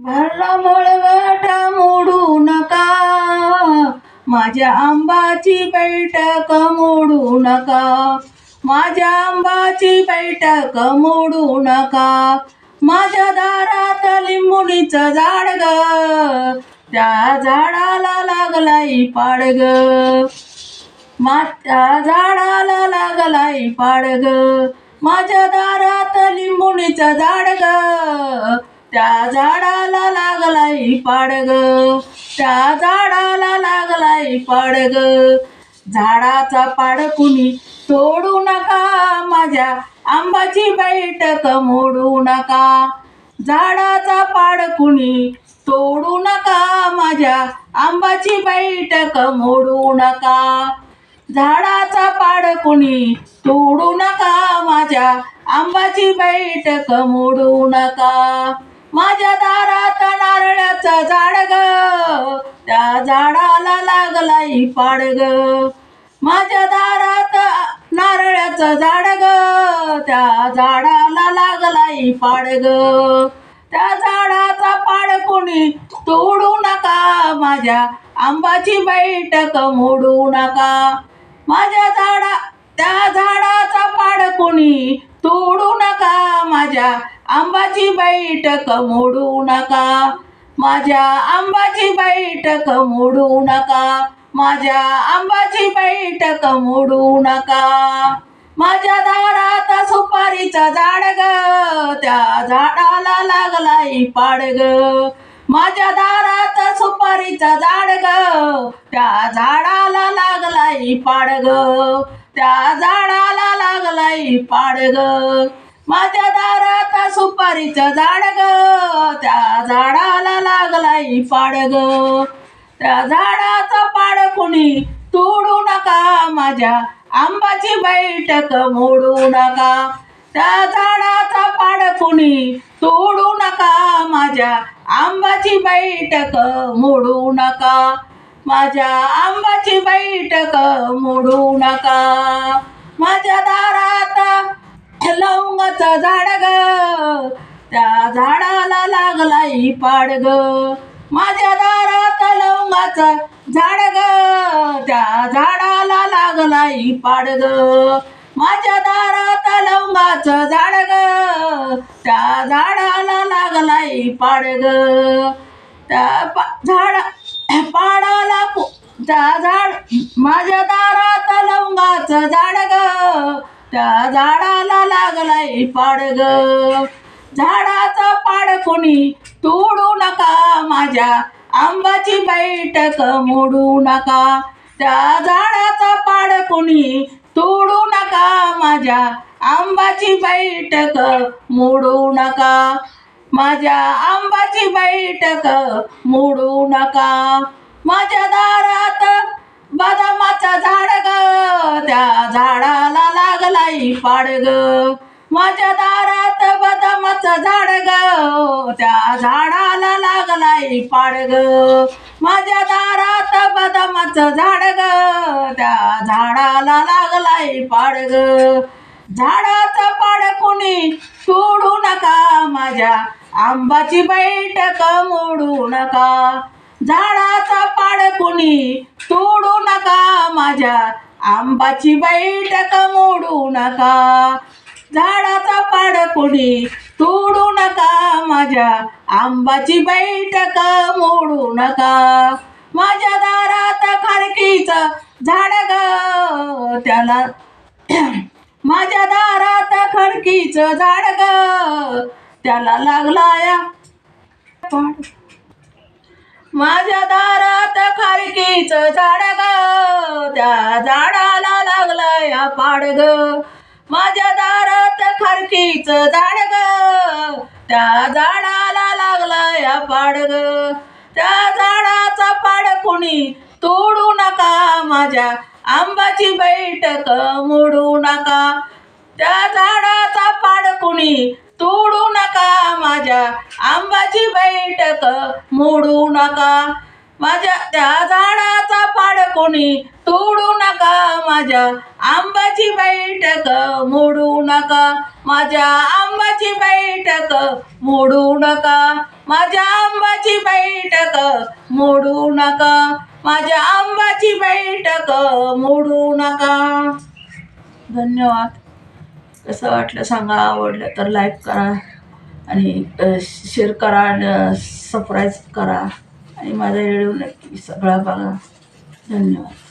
भरला मळवट मोडू नका. माझ्या आंबाची बैठक मोडू नका. माझ्या आंबाची बैठक मोडू नका. माझ्या दारात लिंबुणीचं झाड ग. त्या झाडाला लागलाई पाड ग. माझ्या झाडाला लागलाई पाड ग. माझ्या दारात लिंबुणीचं झाड ग. त्या झाडाला लागलाय पाडग. त्या झाडाला लागलाय पाडग. झाडाचा पाड कुणी तोडू नका. माझ्या आंबाची बैठक मोडू नका. झाडाचा पाड कुणी तोडू नका. माझ्या आंबाची बैठक मोडू नका. झाडाचा पाड कुणी तोडू नका. माझ्या आंबाची बैठक मोडू नका. माझ्या दारात नारळाचं झाड ग. त्या झाडाला लागलाई पाड ग. माझ्या दारात नारळाचं झाड ग. त्या झाडाला लागलाई पाड ग. त्या झाडाचा पाड कोणी तोडू नका. माझ्या आंबाची बैठक मोडू नका. माझ्या झाडा त्या झाडाचा पाड कोणी तोडू नका. माझ्या आंबाची बैठक मोडू नका. माझ्या आंबाची बैठक मोडू नका. माझ्या आंबाची बैठक मोडू नका. माझ्या दारात सुपारीचं झाड ग. त्या झाडाला लागलाय पाड ग. माझ्या दारात सुपारीचं झाड ग. त्या झाडाला लागलाय पाड ग. त्या झाडाला लागलाय पाड ग. माझ्या दारात सुपारीचं झाड ग. त्या झाडाला लागलाय पाड ग. त्या झाडाचा पाड कुणी तोडू नका. माझ्या आंबाची बैठक मोडू नका. त्या झाडाचा पाड कुणी तोडू नका. माझ्या आंबाची बैठक मोडू नका. माझ्या आंबाची बैठक मोडू नका. माझ्या दारात लवंगाचं झाड ग त्या झाडाला लागलाई पाड ग माझ्या दारात लवंगाचं झाड ग त्या झाडाला लागलाई पाड ग माझ्या दारात लवंगाचं झाड ग त्या झाडाला लागलाई पाड ग त्या झाड पाडाला कु- त्या झाड माझ्या दारात लवंगाच झाड ग. त्या झाडाला लागलाय पाड ग. झाडाचा पाड कोणी तोडू नका. माझ्या आंबाची बैठक मोडू नका. त्या झाडाचा पाड कोणी तोडू नका. माझ्या आंबाची बैठक मोडू नका. माझ्या आंबाची बैठक मोडू नका. माझ्या दारात बदामाचा झाड ग त्या झाडाला लागलाई पाड ग माझ्या दारात बदामाचं झाड ग त्या झाडाला लागलाई पाड ग माझ्या दारात बदामाचं झाड ग त्या झाडाला लागलाई पाड ग झाडाचं पाड कोणी सोडू नका माझ्या आंबाची बैठक मोडू नका. झाडाचा पाड कोणी तोडू नका माझ्या. आंबाची बैठक मोडू नका. झाडाचा पाड कोणी तोडू नका माझ्या. आंबाची बैठक मोडू नका. माझ्या दारात खारकीच झाड ग त्याला. माझ्या दारात खडकीच झाड ग त्याला लागला या माझ्या दारात खारकीचं झाड ग. त्या झाडाला लागला या पाड ग. माझ्या दारात खारकीचं झाड ग. त्या झाडाला लागला या पाड ग. त्या झाडाचा पाड कुणी तोडू नका. माझ्या आंबाची बैठक मोडू नका. त्या झाडाचा पाड कुणी आंबाची बैठक मोडू नका. माझ्या त्या झाडाचा पाड कोणी तोडू नका. माझ्या आंबाची बैठक मोडू नका. माझ्या आंबाची बैठक मोडू नका. माझ्या आंबाची बैठक मोडू नका. माझ्या आंबाची बैठक मोडू नका. धन्यवाद. कसं वाटलं सांगा आवडलं तर लाईक करा. आणि शेअर करा आणि सबस्क्राईब करा. आणि माझा व्हिडिओ नक्की सगळा बघा. धन्यवाद.